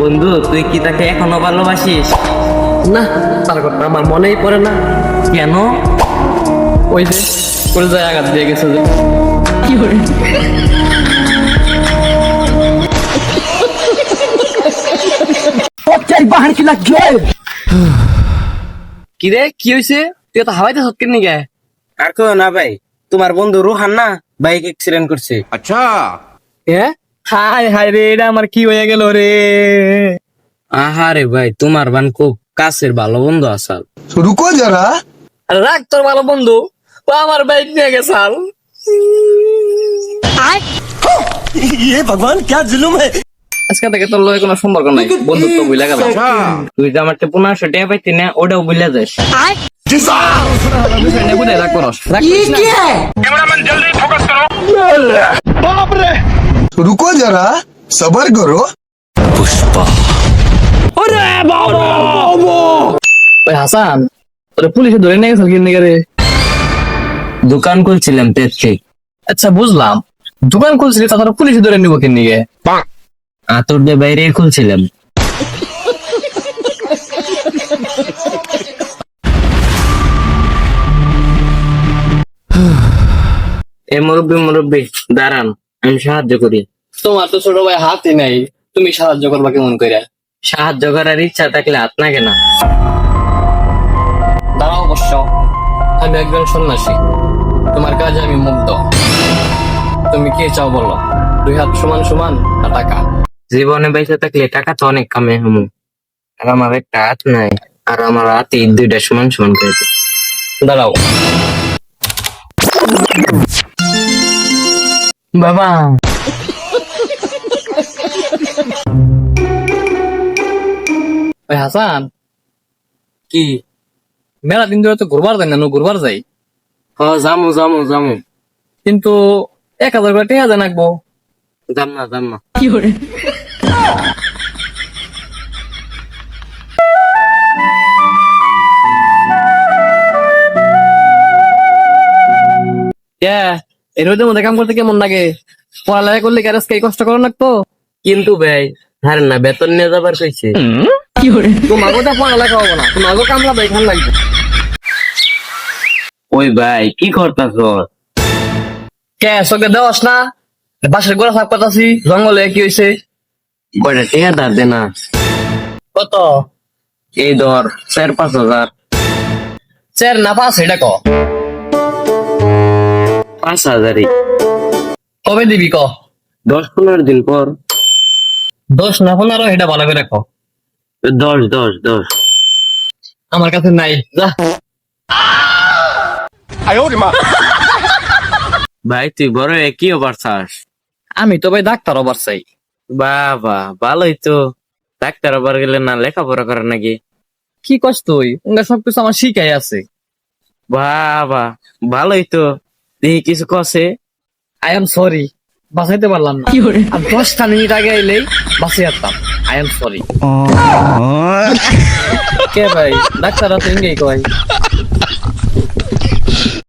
বন্ধু তুই কি তাকে এখনও ভালোবাসিস? না তার কথা আমার মনেই পড়ে না। কেন? ওই যে করে যায় আঘাত দিয়ে গেছে যে। কি রে কি হয়েছে তুই তো হাওয়াইতে সৎকের নিগে আর কেউ না ভাই তোমার বন্ধু রুহান না বাইক অ্যাক্সিডেন্ট করছে। আচ্ছা। হ্যাঁ? হাই হাই রে এটা আমার কি হয়ে গেল রে আহারে ভাই তোমার বান খুব কাছের ভালো বন্ধু আসাল रुको जरा আরে রাখ তোর ভালো বন্ধু ও আমার বাইক নিয়ে গেছাল ये भगवान क्या जुलुम है আজকে থেকে তোর লগে কোনো সম্পর্ক নাই বন্ধুত্ব বুঝলা গেল তুই যে আমার পনেরোশো টাকা পাইতি না ওটাও বুঝলে যাস বুঝে রাখ করস রাখ রুকো যারা সবার করো পুষ্পা হাসান পুলিশে ধরে নিয়ে কিনে দোকান খুলছিলাম পেপসি আচ্ছা বুঝলাম। দোকান খুলছিলি তা পুলিশে ধরে নিব কিনে গে আতর দিয়ে বাইরে খুলছিলাম। এ মুরব্বী মুরব্বী দাঁড়ান। আমি সাহায্য করি। তোমার তো ছোট ভাই হাতই নাই। তুমি সাহায্য করবা কেমন করে সাহায্য করার ইচ্ছা থাকলে হাত না। কেনা দাঁড়াও অবশ্য। আমি একজন সন্ন্যাসী। তোমার কাজে আমি মুগ্ধ। তুমি কে চাও বলো? দুই হাত সমান সমান না টাকা? জীবনে বেঁচে থাকলে টাকা তো অনেক কামে হমু। আর আমার একটা হাত নাই। আর আমার হাতে দুইটা সমান সমান করে দাঁড়াও। বাবা। ওই হাসান কি? মেলা দিন ধরে তো ঘুরবার যাই না ঘুরবার যাই? হ জামু জামু জামু কিন্তু এক হাজার করে টেকা দেন আঁকবো যাম না যাম না। এর মধ্যে মধ্যে কাম করতে কেমন লাগে? পড়ালেখা করলে ক্যারেস কে কষ্ট করো লাগতো? কিন্তু ভাই হার না বেতন নিয়ে যাবার কইছে। তোমাকে তো পড়ালেখা হব না। তোমাকে কামলা দেখান লাগবে ওই ভাই কি করতাছ? কে চোখে দেওয়াস না? বাসের গোড়া সাপ পাতাছি জঙ্গলে কি হয়েছে কয়টা টিয়া ধার দে না কত? এই ধর চার পাঁচ হাজার। চের না পাস এটা ক? পাঁচ হাজারই। কবে দিবি ক? দশ পনেরো দিন পর। দোষ না পনেরো এটা ভালো করে ক। দশ দশ দশ। আমার কাছে নাই। যা। ভাই তুই বড় কি ওভার চাস। আমি তো ভাই ডাক্তার হবার চাই। বাবা ভালোই তো। ডাক্তার ওভার গেলে না লেখাপড়া করে নাকি? কি কষ্ট তুই? সবকিছু আমার শিখাই আছে। বাবা ভালোই তো। দেখি কিছু কছে আই এম সরি বাঁচাইতে পারলাম না। আর দশটা মিনিট আগে এলেই বাঁচিয়ে যেতাম আই এম সরি কে ভাই? ডাক্তার আছে ইঙ্গেই কয়।